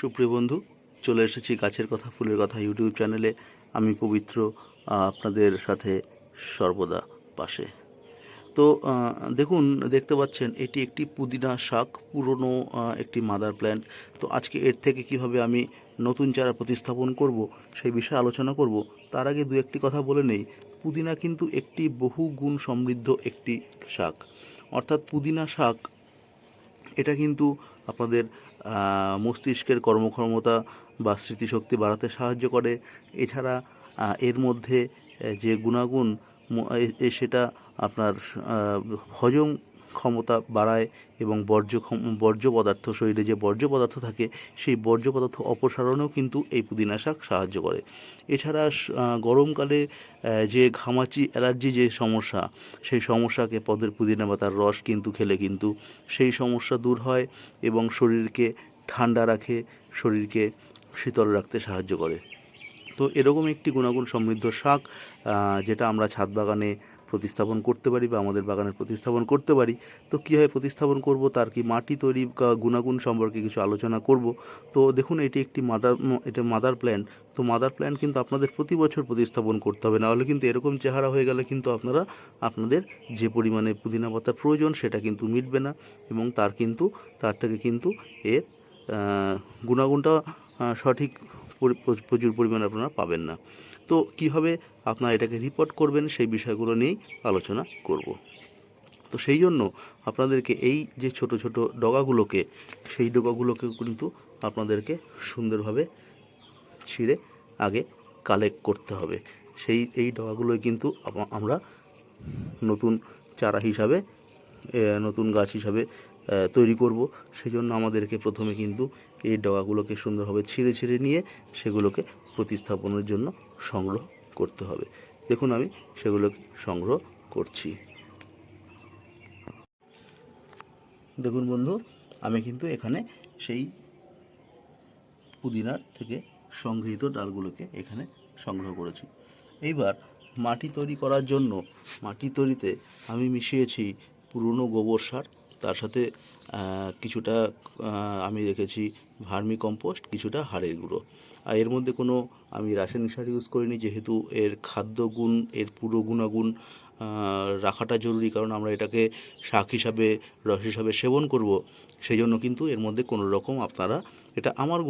সুপ্রিয় বন্ধু, চলে এসেছি গাছের কথা, ফুলের কথা ইউটিউব চ্যানেলে। আমি পবিত্র আপনাদের সাথে সর্বদা পাশে। তো দেখুন, দেখতে পাচ্ছেন, এটি একটি পুদিনা শাক, পুরনো একটি মাদার প্ল্যান্ট। তো আজকে এর থেকে কীভাবে আমি নতুন চারা প্রতিস্থাপন করব, সেই বিষয়ে আলোচনা করব, তার আগে দু একটি কথা বলে নেই। পুদিনা কিন্তু একটি বহু গুণ সমৃদ্ধ একটি শাক। অর্থাৎ পুদিনা শাক, এটা কিন্তু আপনাদের মস্তিষ্কের কর্মক্ষমতা বা স্মৃতিশক্তি বাড়াতে সাহায্য করে। এছাড়া এর মধ্যে যে গুণাগুণ সেটা আপনার হজম ক্ষমতা বাড়ায় এবং বর্জ্য বর্জ্য পদার্থ শরীরে যে বর্জ্য পদার্থ থাকে, সেই বর্জ্য পদার্থ অপসারণেও কিন্তু এই পুদিনা শাক সাহায্য করে। এছাড়া গরমকালে যে ঘামাচি, অ্যালার্জি যে সমস্যা, সেই সমস্যাকে পদের পুদিনা বা তার রস কিন্তু খেলে কিন্তু সেই সমস্যা দূর হয় এবং শরীরকে ঠান্ডা রাখে, শরীরকে শীতল রাখতে সাহায্য করে। তো এরকম একটি গুণাগুণ সমৃদ্ধ শাক যেটা আমরা ছাদ বাগানে প্রতিস্থাপন করতে পারি বা আমাদের বাগানের প্রতিস্থাপন করতে পারি, তো কীভাবে প্রতিস্থাপন করব, তার কি মাটি তৈরি গুণাগুণ সম্পর্কে কিছু আলোচনা করব? তো দেখুন, এটি একটি মাদার, এটা মাদার প্ল্যান্ট, তো মাদার প্ল্যান্ট কিন্তু আপনাদের প্রতি বছর প্রতিস্থাপন করতে হবে। নাহলে কিন্তু এরকম চেহারা হয়ে গেলে কিন্তু আপনারা, আপনাদের যে পরিমাণে পুদিনা পাতার প্রয়োজন সেটা কিন্তু মিটবে না এবং তার কিন্তু, তার থেকে কিন্তু এর গুণাগুণটা সঠিক প্রচুর পরিমাণে আপনারা পাবেন না। তো কীভাবে আপনারা এটাকে রিপোর্ট করবেন সেই বিষয়গুলো নিয়েই আলোচনা করব। তো সেই জন্য আপনাদেরকে এই যে ছোট ছোট ডগাগুলোকে, সেই ডগাগুলোকে কিন্তু আপনাদেরকে সুন্দরভাবে ছিঁড়ে আগে কালেক্ট করতে হবে। সেই, এই ডগাগুলোই কিন্তু আমরা নতুন চারা হিসাবে নতুন গাছ হিসাবে তৈরি করব। সেই জন্য আমাদেরকে প্রথমে কিন্তু এই ডগাগুলোকে সুন্দরভাবে ছিঁড়ে ছিঁড়ে নিয়ে সেগুলোকে প্রতিস্থাপনের জন্য সংগ্রহ করতে হবে। দেখুন আমি সেগুলোকে সংগ্রহ করছি। দেখুন বন্ধু, আমি কিন্তু এখানে সেই পুদিনার থেকে সংগৃহীত ডালগুলোকে এখানে সংগ্রহ করেছি। এইবার মাটি তৈরি করার জন্য মাটি তৈরিতে আমি মিশিয়েছি পুরনো গোবর সার, তার সাথে কিছুটা আমি রেখেছি ভার্মি কম্পোস্ট কিছুটা হাড়ের গুঁড়ো। আর এর মধ্যে কোনো আমি রাসায়নিক সার ইউজ করিনি, যেহেতু এর খাদ্য গুণ, এর পুরো গুণাগুণ রাখাটা জরুরি, কারণ আমরা এটাকে শাক হিসাবে, রস হিসাবে সেবন করব। সেই জন্য কিন্তু এর মধ্যে কোনো রকম আপনারা এটা আমার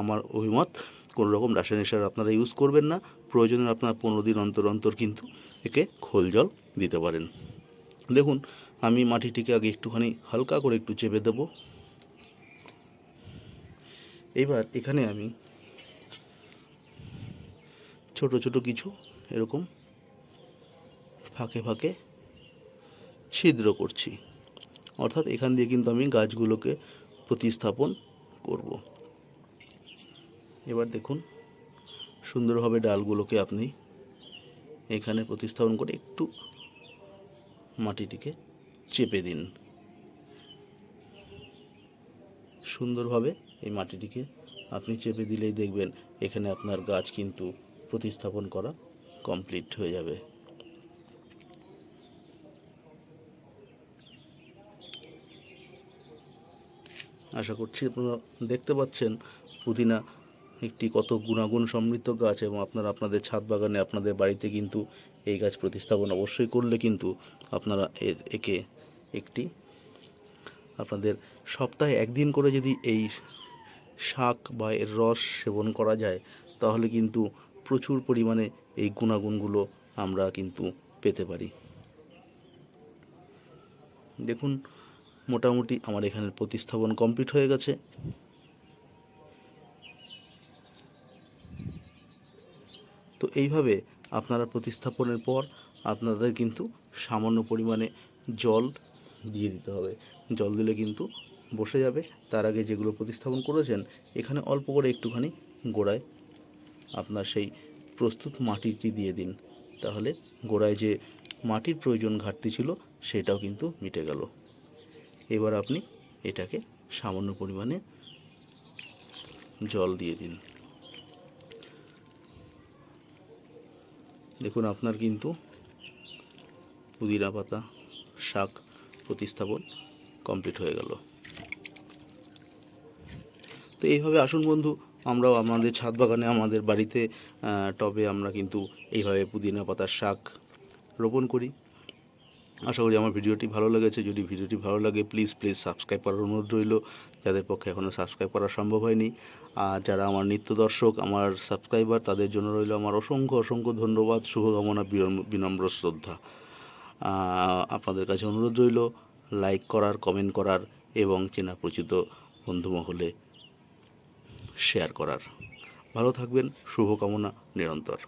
আমার অভিমত, কোনো রকম রাসায়নিক সার আপনারা ইউজ করবেন না। প্রয়োজনে আপনার পনেরো দিন অন্তর অন্তর কিন্তু একে খোল জল দিতে পারেন। দেখুন, আমি মাটিটিকে আগে একটুখানি হালকা করে একটু চেপে দেব। এবার এখানে আমি ছোট ছোট কিছু এরকম ফাঁকে ফাঁকে ছিদ্র করছি। অর্থাৎ এখান দিয়ে কিন্তু আমি গাছগুলোকে প্রতিস্থাপন করব। এবার দেখুন, সুন্দরভাবে ডালগুলোকে আপনি এখানে প্রতিস্থাপন করে একটু মাটিটিকে চেপে দিন। সুন্দরভাবে এই মাটিটিকে আপনি চেপে দিলেই দেখবেন এখানে আপনার গাছ কিন্তু প্রতিস্থাপন করা কমপ্লিট হয়ে যাবে। আশা করছি আপনারা দেখতে পাচ্ছেন, পুদিনা একটি কত গুণাগুণ সমৃদ্ধ গাছ এবং আপনারা আপনাদের ছাদ বাগানে আপনাদের বাড়িতে কিন্তু এই গাছ প্রতিস্থাপন অবশ্যই করলে কিন্তু আপনারা এর একে একটি আপনাদের সপ্তাহে একদিন করে যদি এই শাক বা এর রস সেবন করা যায়, তাহলে কিন্তু প্রচুর পরিমাণে এই গুণাগুণগুলো আমরা কিন্তু পেতে পারি। দেখুন, মোটামুটি আমার এখানে প্রতিস্থাপন কমপ্লিট হয়ে গেছে। তো এইভাবে আপনারা প্রতিস্থাপনের পর আপনাদের কিন্তু সামান্য পরিমাণে জল দিয়ে দিতে হবে। জল দিলে কিন্তু বসে যাবে। তার আগে যেগুলো প্রতিস্থাপন করেছেন, এখানে অল্প করে একটুখানি গোড়ায় আপনার সেই প্রস্তুত মাটিটি দিয়ে দিন। তাহলে গোড়ায় যে মাটির প্রয়োজন ঘাটতি ছিল, সেটাও কিন্তু মিটে গেল। এবার আপনি এটাকে সামান্য পরিমাণে জল দিয়ে দিন। দেখুন, আপনার কিন্তু পুদিনা পাতা শাক প্রতিস্থাপন কমপ্লিট হয়ে গেল। তো এইভাবে আসুন বন্ধু, আমরাও আমাদের ছাদ বাগানে, আমাদের বাড়িতে টবে আমরা কিন্তু এইভাবে পুদিনা পাতার শাক রোপণ করি। আশা করি আমার ভিডিওটি ভালো লেগেছে। যদি ভিডিওটি ভালো লাগে প্লিজ প্লিজ সাবস্ক্রাইব করার অনুরোধ রইল। যাদের পক্ষে এখনও সাবস্ক্রাইব করা সম্ভব হয়নি, আর যারা আমার নিত্য দর্শক, আমার সাবস্ক্রাইবার তাদের জন্য রইল আমার অসংখ্য অসংখ্য ধন্যবাদ। শুভকামনা বিনম্র- শ্রদ্ধা। আপনাদের কাছে অনুরোধ রইল লাইক করার কমেন্ট করার এবং চেনা পরিচিত বন্ধুমহলে শেয়ার করার। ভালো থাকবেন, শুভকামনা নিরন্তর।